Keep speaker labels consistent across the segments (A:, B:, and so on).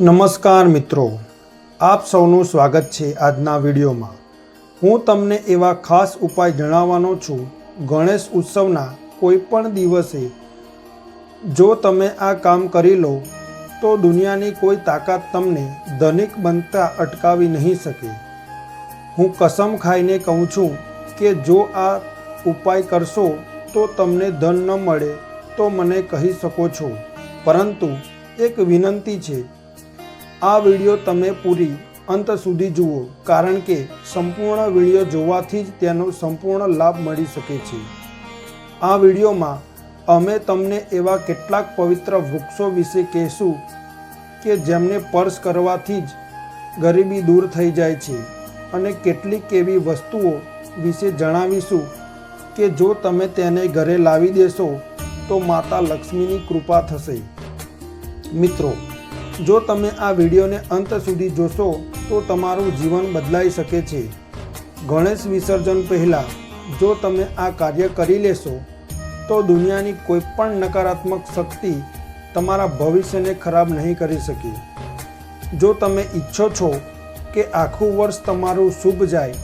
A: નમસ્કાર મિત્રો, આપ સૌનું સ્વાગત છે આજના વિડીયોમાં. હું તમને એવા ખાસ ઉપાય જણાવવાનો છું, ગણેશ ઉત્સવના કોઈ પણ દિવસે. જો તમે આ કામ કરી લો, તો દુનિયાની કોઈ તાકાત તમને ધનિક બનતા અટકાવી નહીં શકે. હું કસમ ખાઈને કહું છું કે જો આ ઉપાય કરશો, તો તમને ધન ન મળે તો મને કહી શકો છો. પરંતુ એક વિનંતી છે આ વીડિયો તમે પૂરી અંત સુધી જુઓ, કારણ કે સંપૂર્ણ વીડિયો જોવાથી જ તેનો સંપૂર્ણ લાભ મળી શકે છે. આ વિડીયોમાં અમે તમને એવા કેટલાક પવિત્ર વૃક્ષો વિશે કહેશું કે જેમને સ્પર્શ કરવાથી જ ગરીબી દૂર થઈ જાય છે અને કેટલીક એવી વસ્તુઓ વિશે જણાવીશું કે જો તમે તેને ઘરે લાવી દેશો, તો માતા લક્ષ્મીની કૃપા થશે. મિત્રો જો તમે આ વિડીયોને અંત સુધી જોશો, તો તમારું જીવન બદલાઈ શકે છે. ગણેશ વિસર્જન પહેલાં, જો તમે આ કાર્ય કરી લેશો, તો દુનિયાની કોઈ પણ નકારાત્મક શક્તિ તમારા ભવિષ્યને ખરાબ નહીં કરી શકે. જો તમે ઈચ્છો છો કે આખું વર્ષ તમારું શુભ જાય,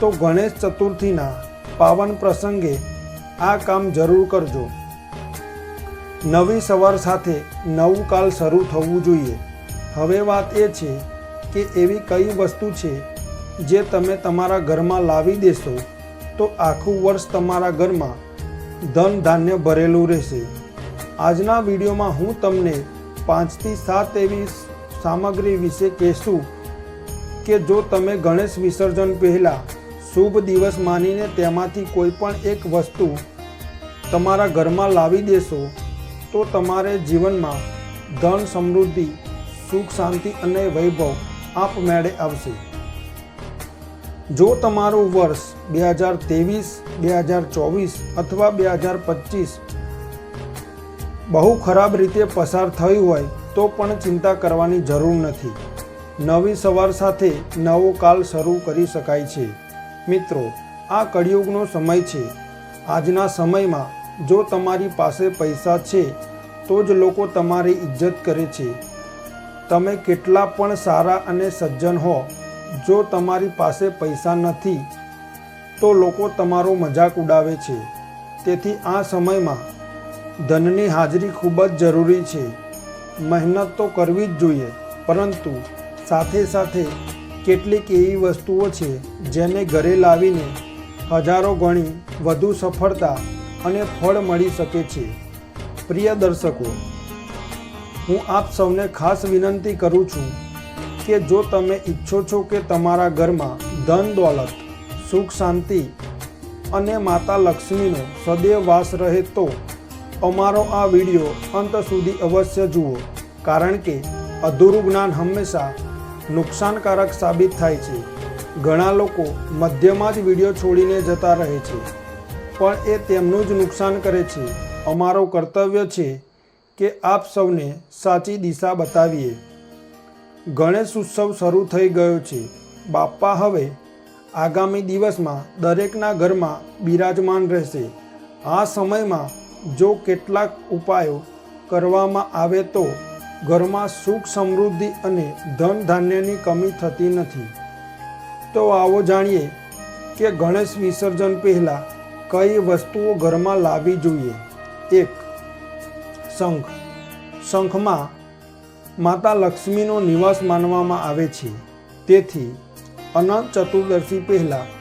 A: તો ગણેશ ચતુર્થીના પાવન પ્રસંગે આ કામ જરૂર કરજો. નવી સવાર સાથે નવું કાલ શરૂ થવું જોઈએ. હવે વાત એ છે કે એવી કઈ વસ્તુ છે જે તમે તમારા ઘરમાં લાવી દેશો તો આખું વર્ષ તમારા ઘરમાં ધન ધાન્ય ભરેલું રહેશે. આજના વિડીયોમાં હું તમને પાંચથી સાત એવી સામગ્રી વિશે કહેશું કે જો તમે ગણેશ વિસર્જન પહેલાં શુભ દિવસ માનીને તેમાંથી કોઈ પણ એક વસ્તુ તમારા ઘરમાં લાવી દેશો તો તમારે જીવનમાં ધન સમૃદ્ધિ, સુખ શાંતિ અને વૈભવ આપમેળે આવશે. જો તમારું વર્ષ બે હજાર ત્રેવીસ, બે હજાર ચોવીસ અથવા બે હજાર પચીસ બહુ ખરાબ રીતે પસાર થયું હોય તો પણ ચિંતા કરવાની જરૂર નથી. નવી સવાર સાથે નવો કાલ શરૂ કરી શકાય છે. મિત્રો, આ કળિયુગનો સમય છે. આજના સમયમાં જો તમારી પાસે પૈસા છે, તો જ લોકો તમારી ઇજ્જત કરે છે. તમે કેટલા પણ સારા અને સજ્જન હો, જો તમારી પાસે પૈસા નથી, તો લોકો તમારો મજાક ઉડાવે છે. તેથી આ સમયમાં ધનની હાજરી ખૂબ જ જરૂરી છે. મહેનત તો કરવી જ જોઈએ, પરંતુ સાથે સાથે કેટલીક એવી વસ્તુઓ છે, જેને ઘરે લાવીને હજારો ગણી વધુ સફળતા અને ફળ મળી શકે છે. પ્રિય દર્શકો, હું આપ સૌને ખાસ વિનંતી કરું છું કે જો તમે ઈચ્છો છો કે તમારા ઘરમાં ધન, દોલત, સુખ, શાંતિ અને માતા લક્ષ્મીનો સદૈવ વાસ રહે તો અમારો આ વીડિયો અંત સુધી અવશ્ય જુઓ, કારણ કે અધૂરું જ્ઞાન હંમેશા નુકસાનકારક સાબિત થાય છે. ઘણા લોકો મધ્યમાં જ વીડિયો છોડીને જતા રહે છે. પણ એ તેમનું જ નુકસાન કરે છે. અમારો કર્તવ્ય છે કે આપ સૌને સાચી દિશા બતાવીએ. ગણેશ ઉત્સવ શરૂ થઈ ગયો છે. બાપ્પા હવે આગામી દિવસમાં દરેકના ઘરમાં બિરાજમાન રહેશે. આ સમયમાં જો કેટલાક ઉપાયો કરવામાં આવે તો ઘરમાં સુખ સમૃદ્ધિ અને ધન ધાન્યની કમી થતી નથી. તો આવો જાણીએ કે ગણેશ વિસર્જન પહેલાં કઈ વસ્તુઓ ઘરમાં લાવવી જોઈએ? એક, શંખ. શંખમાં માતા લક્ષ્મીનો નિવાસ માનવામાં આવે છે. તેથી, અનંત ચતુર્દશી પહેલાં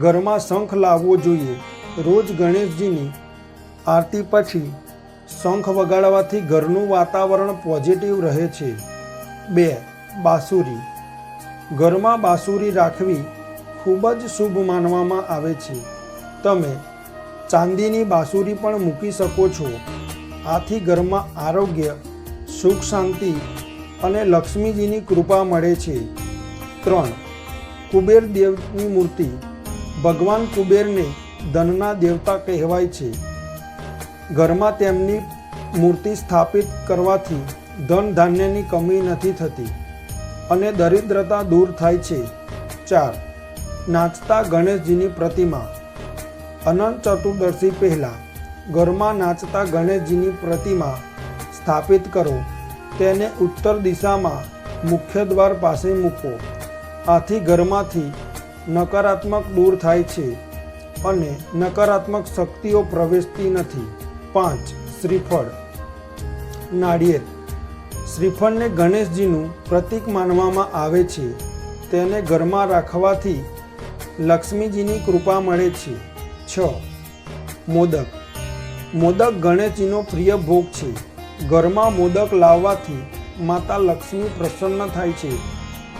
A: ઘરમાં શંખ લાવવો જોઈએ. રોજ ગણેશજીની આરતી પછી શંખ વગાડવાથી ઘરનું વાતાવરણ પોઝિટિવ રહે છે. બે, બાસુરી. ઘરમાં બાસુરી રાખવી ખૂબ જ શુભ માનવામાં આવે છે. તમે ચાંદીની બાંસુરી પણ મૂકી શકો છો. આથી ઘરમાં આરોગ્ય, સુખ શાંતિ અને લક્ષ્મીજીની કૃપા મળે છે. ત્રણ, કુબેર દેવની મૂર્તિ. ભગવાન કુબેરને ધનના દેવતા કહેવાય છે. ઘરમાં તેમની મૂર્તિ સ્થાપિત કરવાથી ધન ધાન્યની કમી નથી થતી અને દરિદ્રતા દૂર થાય છે. ચાર, નાચતા ગણેશજીની પ્રતિમા. અનંત ચતુર્દશી પહેલાં ઘરમાં નાચતા ગણેશજીની પ્રતિમા સ્થાપિત કરો. તેને ઉત્તર દિશામાં મુખ્ય દ્વાર પાસે મૂકો. આથી ઘરમાંથી નકારાત્મક દૂર થાય છે અને નકારાત્મક શક્તિઓ પ્રવેશતી નથી. પાંચ, શ્રીફળ. નાળિયેર. શ્રીફળને ગણેશજીનું પ્રતીક માનવામાં આવે છે. તેને ઘરમાં રાખવાથી લક્ષ્મીજીની કૃપા મળે છે. છ. મોદક. મોદક ગણેશજીનો પ્રિય ભોગ છે. ઘરમાં મોદક લાવવાથી માતા લક્ષ્મી પ્રસન્ન થાય છે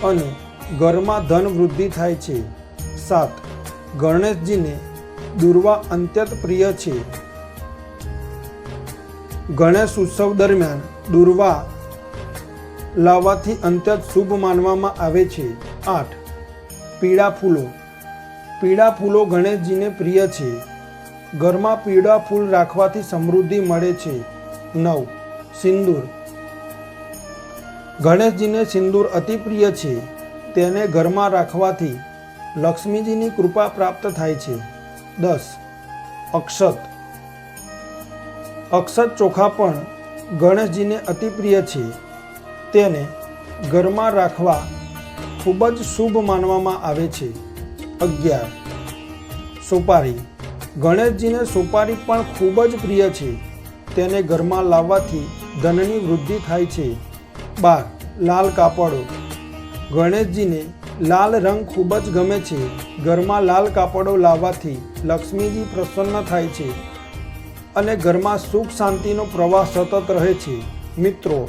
A: અને ઘરમાં ધન વૃદ્ધિ થાય છે. સાત. ગણેશજીને દુર્વા અત્યંત પ્રિય છે. ગણેશ ઉત્સવ દરમિયાન દુર્વા લાવવાથી અત્યંત શુભ માનવામાં આવે છે. આઠ. પીળા ફૂલો. પીળા ફૂલો ગણેશજીને પ્રિય છે. ઘરમાં પીળા ફૂલ રાખવાથી સમૃદ્ધિ મળે છે. નવ. સિંદૂર. ગણેશજીને સિંદૂર અતિ પ્રિય છે. તેને ઘરમાં રાખવાથી લક્ષ્મીજીની કૃપા પ્રાપ્ત થાય છે. દસ. અક્ષત. અક્ષત ચોખા પણ ગણેશજીને અતિ પ્રિય છે. તેને ઘરમાં રાખવા ખૂબ જ શુભ માનવામાં આવે છે. અગિયાર. સોપારી. ગણેશજીને સોપારી પણ ખૂબ જ પ્રિય છે. તેને ઘરમાં લાવવાથી ધનની વૃદ્ધિ થાય છે. બાર. લાલ કાપડો. ગણેશજીને લાલ રંગ ખૂબ જ ગમે છે. ઘરમાં લાલ કાપડો લાવવાથી લક્ષ્મીજી પ્રસન્ન થાય છે અને ઘરમાં સુખ શાંતિનો પ્રવાહ સતત રહે છે. મિત્રો,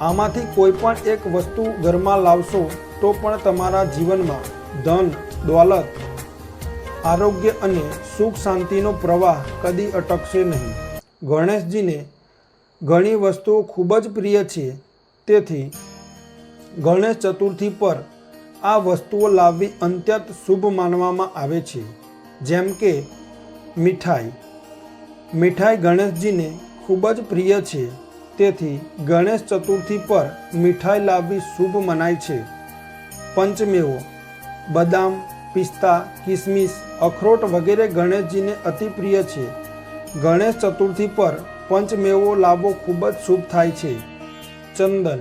A: આમાંથી કોઈ પણ એક વસ્તુ ઘરમાં લાવશો તો પણ તમારા જીવનમાં ધન દોલત, આરોગ્ય અને સુખ શાંતિનો પ્રવાહ કદી અટકશે નહીં. ગણેશજીને ઘણી વસ્તુઓ ખૂબ જ પ્રિય છે. તેથી, ગણેશ ચતુર્થી પર આ વસ્તુઓ લાવવી અત્યંત શુભ માનવામાં આવે છે. જેમ કે, મીઠાઈ. મીઠાઈ ગણેશજીને ખૂબ જ પ્રિય છે. તેથી, ગણેશ ચતુર્થી પર મીઠાઈ લાવવી શુભ મનાય છે. પંચમેવો, બદામ પિસ્તા, કિસમિસ, અખરોટ વગેરે ગણેશજીને અતિ પ્રિય છે. ગણેશ ચતુર્થી પર પંચમેવો લાવવો ખૂબ જ શુભ થાય છે. ચંદન.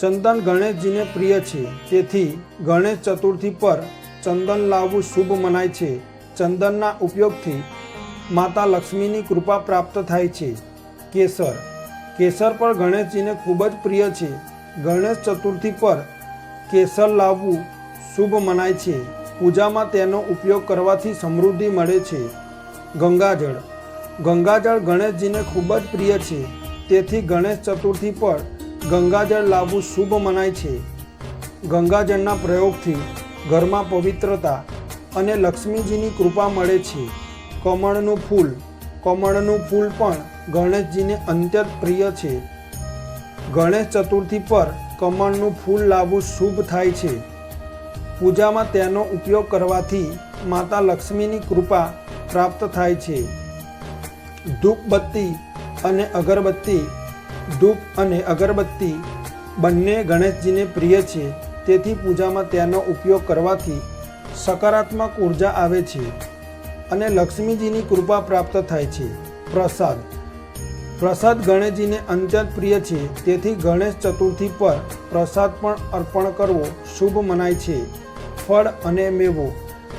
A: ચંદન ગણેશજીને પ્રિય છે. તેથી ગણેશ ચતુર્થી પર ચંદન લાવવું શુભ મનાય છે. ચંદનના ઉપયોગથી માતા લક્ષ્મીની કૃપા પ્રાપ્ત થાય છે. કેસર. કેસર પણ ગણેશજીને ખૂબ જ પ્રિય છે. ગણેશ ચતુર્થી પર કેસર લાવવું શુભ મનાય છે. પૂજામાં તેનો ઉપયોગ કરવાથી સમૃદ્ધિ મળે છે. ગંગાજળ. ગંગાજળ ગણેશજીને ખૂબ જ પ્રિય છે. તેથી ગણેશ ચતુર્થી પર ગંગાજળ લાવવું શુભ મનાય છે. ગંગાજળના પ્રયોગથી ઘરમાં પવિત્રતા અને લક્ષ્મીજીની કૃપા મળે છે. કમળનું ફૂલ. કમળનું ફૂલ પણ ગણેશજીને અત્યંત પ્રિય છે. ગણેશ ચતુર્થી પર કમળનું ફૂલ લાવવું શુભ થાય છે. પૂજામાં તેનો ઉપયોગ કરવાથી માતા લક્ષ્મીની કૃપા પ્રાપ્ત થાય છે. ધૂપબત્તી અને અગરબત્તી, ધૂપ અને અગરબત્તી બંને ગણેશજીને પ્રિય છે. તેથી પૂજામાં તેનો ઉપયોગ કરવાથી સકારાત્મક ઊર્જા આવે છે અને લક્ષ્મીજીની કૃપા પ્રાપ્ત થાય છે. પ્રસાદ. પ્રસાદ ગણેશજીને અત્યંત પ્રિય છે. તેથી ગણેશ ચતુર્થી પર પ્રસાદ પણ અર્પણ કરવો શુભ મનાય છે. ફળ અને મેવો.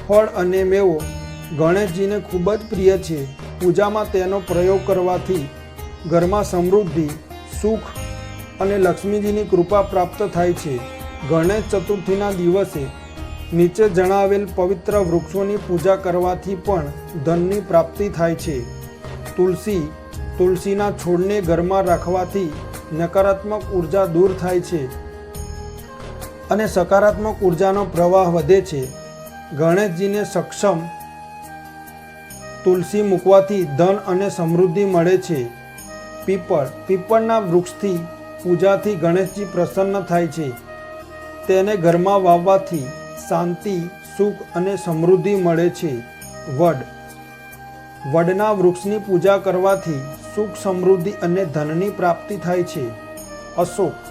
A: ફળ અને મેવો ગણેશજીને ખૂબ જ પ્રિય છે. પૂજામાં તેનો પ્રયોગ કરવાથી ઘરમાં સમૃદ્ધિ, સુખ અને લક્ષ્મીજીની કૃપા પ્રાપ્ત થાય છે. ગણેશ ચતુર્થીના દિવસે નીચે જણાવેલ પવિત્ર વૃક્ષોની પૂજા કરવાથી પણ ધનની પ્રાપ્તિ થાય છે. તુલસી, તુલસીના છોડને ઘરમાં રાખવાથી નકારાત્મક ઊર્જા દૂર થાય છે. અને સકારાત્મક ઉર્જાનો પ્રવાહ વધે છે. ગણેશજીને સક્ષમ તુલસી મૂકવાથી ધન અને સમૃદ્ધિ મળે છે. પીપળ, પીપળના વૃક્ષથી, પૂજાથી ગણેશજી પ્રસન્ન થાય છે. તેને ઘરમાં વાવવાથી શાંતિ, સુખ અને સમૃદ્ધિ મળે છે. વડ. વડના વૃક્ષની પૂજા કરવાથી સુખ, સમૃદ્ધિ અને ધનની પ્રાપ્તિ થાય છે. અશોક.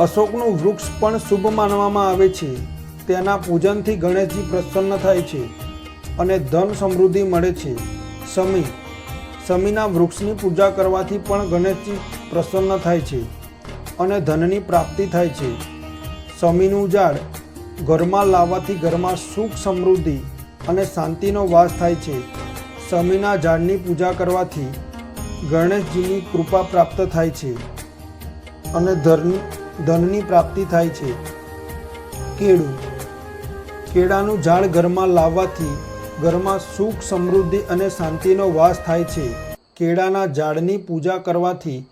A: અશોકનું વૃક્ષ પણ શુભ માનવામાં આવે છે. તેના પૂજનથી ગણેશજી પ્રસન્ન થાય છે અને ધન સમૃદ્ધિ મળે છે. સમી સમીના વૃક્ષની પૂજા કરવાથી પણ ગણેશજી પ્રસન્ન થાય છે અને ધનની પ્રાપ્તિ થાય છે. સમીનું ઝાડ ઘરમાં લાવવાથી ઘરમાં સુખ, સમૃદ્ધિ અને શાંતિનો વાસ થાય છે. સમીના ઝાડની પૂજા કરવાથી ગણેશજીની કૃપા પ્રાપ્ત થાય છે અને ધન ધનની પ્રાપ્તિ થાય છે. કેળું. કેળાનું ઝાડ ઘરમાં લાવવાથી ઘરમાં સુખ, સમૃદ્ધિ અને શાંતિનો વાસ થાય છે. કેળાના ઝાડની પૂજા કરવાથી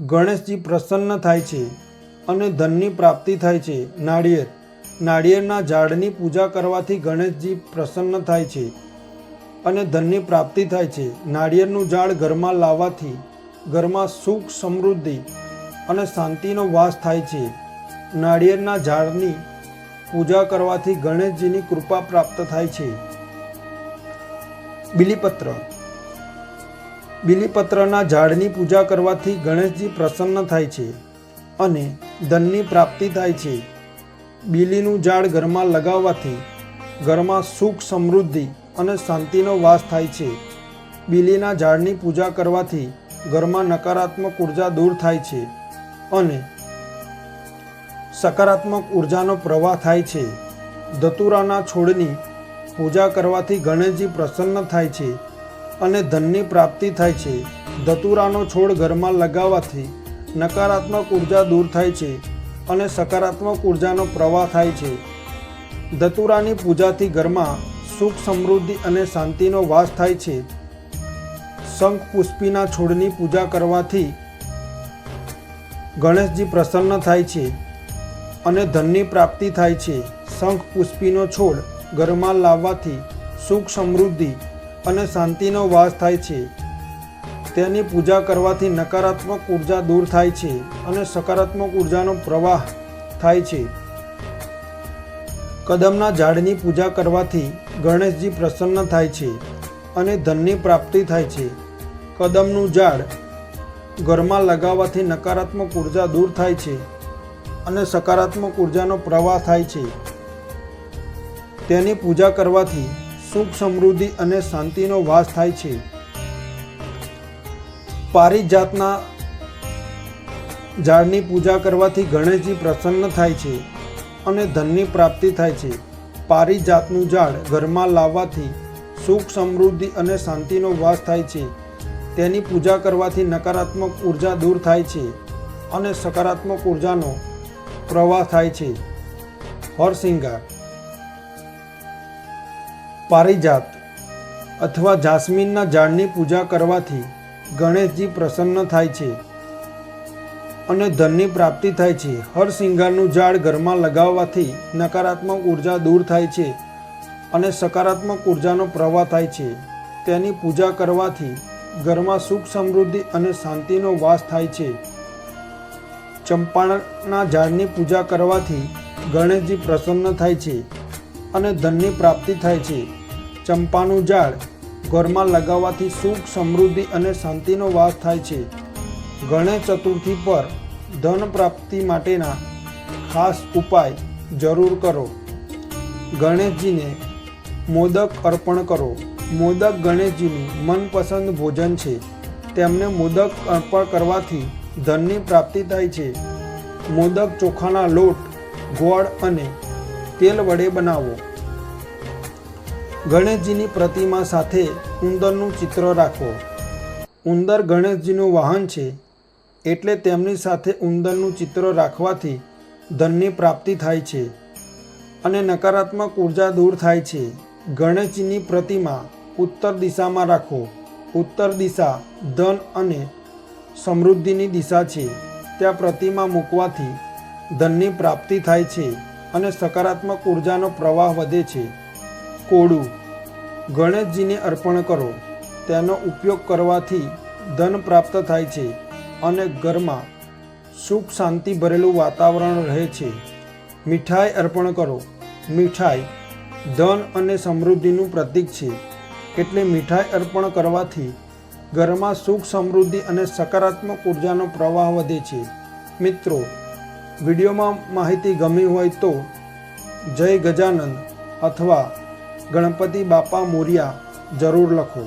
A: ગણેશજી પ્રસન્ન થાય છે અને ધનની પ્રાપ્તિ થાય છે. નાળિયેર. નાળિયેરના ઝાડની પૂજા કરવાથી ગણેશજી પ્રસન્ન થાય છે અને ધનની પ્રાપ્તિ થાય છે. નાળિયેરનું ઝાડ ઘરમાં લાવવાથી ઘરમાં સુખ, સમૃદ્ધિ અને શાંતિનો વાસ થાય છે. નાળિયેરના ઝાડની પૂજા કરવાથી ગણેશજીની કૃપા પ્રાપ્ત થાય છે. બિલીપત્ર. બિલીપત્રના ઝાડની પૂજા કરવાથી ગણેશજી પ્રસન્ન થાય છે અને ધનની પ્રાપ્તિ થાય છે. બીલીનું ઝાડ ઘરમાં લગાવવાથી ઘરમાં સુખ, સમૃદ્ધિ અને શાંતિનો વાસ થાય છે. બીલીના ઝાડની પૂજા કરવાથી ઘરમાં નકારાત્મક ઊર્જા દૂર થાય છે. અને સકારાત્મક ઉર્જાનો પ્રવાહ થાય છે. ધતુરાના છોડની પૂજા કરવાથી ગણેશજી પ્રસન્ન થાય છે અને ધનની પ્રાપ્તિ થાય છે. ધતુરાનો છોડ ઘરમાં લગાવવાથી નકારાત્મક ઊર્જા દૂર થાય છે અને સકારાત્મક ઉર્જાનો પ્રવાહ થાય છે. ધતુરાની પૂજાથી ઘરમાં સુખ સમૃદ્ધિ અને શાંતિનો વાસ થાય છે. શંખ પુષ્પીના છોડની પૂજા કરવાથી ગણેશજી પ્રસન્ન થાય છે અને ધનની પ્રાપ્તિ થાય છે. શંખ પુષ્પીનો છોડ ઘરમાં લાવવાથી સુખ સમૃદ્ધિ અને શાંતિનો વાસ થાય છે. તેની પૂજા કરવાથી નકારાત્મક ઊર્જા દૂર થાય છે અને સકારાત્મક ઉર્જાનો પ્રવાહ થાય છે. કદમના ઝાડની પૂજા કરવાથી ગણેશજી પ્રસન્ન થાય છે અને ધનની પ્રાપ્તિ થાય છે. કદમનું ઝાડ ઘરમાં લગાવવાથી નકારાત્મક ઊર્જા દૂર થાય છે અને સકારાત્મક ઉર્જાનો પ્રવાહ થાય છે. તેની પૂજા કરવાથી સુખ, સમૃદ્ધિ અને શાંતિનો વાસ થાય છે. પારિજાતના ઝાડની પૂજા કરવાથી ગણેશજી પ્રસન્ન થાય છે અને ધનની પ્રાપ્તિ થાય છે. પારિજાતનું ઝાડ ઘરમાં લાવવાથી સુખ, સમૃદ્ધિ અને શાંતિનો વાસ થાય છે. તેની પૂજા કરવાથી નકારાત્મક ઊર્જા દૂર થાય છે અને સકારાત્મક ઉર્જાનો પ્રવાહ થાય છે. હરસિંગાર પારિજાત અથવા જાસ્મીનના ઝાડની પૂજા કરવાથી ગણેશજી પ્રસન્ન થાય છે અને ધનની પ્રાપ્તિ થાય છે. હરસિંગારનું ઝાડ ઘરમાં લગાવવાથી નકારાત્મક ઊર્જા દૂર થાય છે અને સકારાત્મક ઉર્જાનો પ્રવાહ થાય છે. તેની પૂજા કરવાથી ઘરમાં સુખ સમૃદ્ધિ અને શાંતિનો વાસ થાય છે. ચંપાના ઝાડની પૂજા કરવાથી ગણેશજી પ્રસન્ન થાય છે અને ધનની પ્રાપ્તિ થાય છે. ચંપાનું ઝાડ ઘરમાં લગાવવાથી સુખ, સમૃદ્ધિ અને શાંતિનો વાસ થાય છે. ગણેશ ચતુર્થી પર ધન પ્રાપ્તિ માટેના ખાસ ઉપાય જરૂર કરો. ગણેશજીને મોદક અર્પણ કરો. મોદક ગણેશજીનું મનપસંદ ભોજન છે. તેમને મોદક અર્પણ કરવાથી ધનની પ્રાપ્તિ થાય છે. મોદક ચોખાના લોટ, ગોળ અને તેલ વડે બનાવો. ગણેશજીની પ્રતિમા સાથે ઉંદરનું ચિત્ર રાખો. ઉંદર ગણેશજીનું વાહન છે, એટલે તેમની સાથે ઉંદરનું ચિત્ર રાખવાથી ધનની પ્રાપ્તિ થાય છે અને નકારાત્મક ઊર્જા દૂર થાય છે. ગણેશજીની પ્રતિમા ઉત્તર દિશામાં રાખો. ઉત્તર દિશા ધન અને સમૃદ્ધિની દિશા છે. ત્યાં પ્રતિમા મૂકવાથી ધનની પ્રાપ્તિ થાય છે અને સકારાત્મક ઉર્જાનો પ્રવાહ વધે છે. કોળું ગણેશજીને અર્પણ કરો. તેનો ઉપયોગ કરવાથી ધન પ્રાપ્ત થાય છે અને ઘરમાં સુખ શાંતિ ભરેલું વાતાવરણ રહે છે. મીઠાઈ અર્પણ કરો. મીઠાઈ ધન અને સમૃદ્ધિનું પ્રતીક છે. એટલે મીઠાઈ અર્પણ કરવાથી ઘરમાં સુખ સમૃદ્ધિ અને સકારાત્મક ઉર્જાનો પ્રવાહ વધે છે. મિત્રો, વિડીયોમાં માહિતી ગમી હોય તો જય ગજાનંદ અથવા ગણપતિ બાપા મોરિયા જરૂર લખો.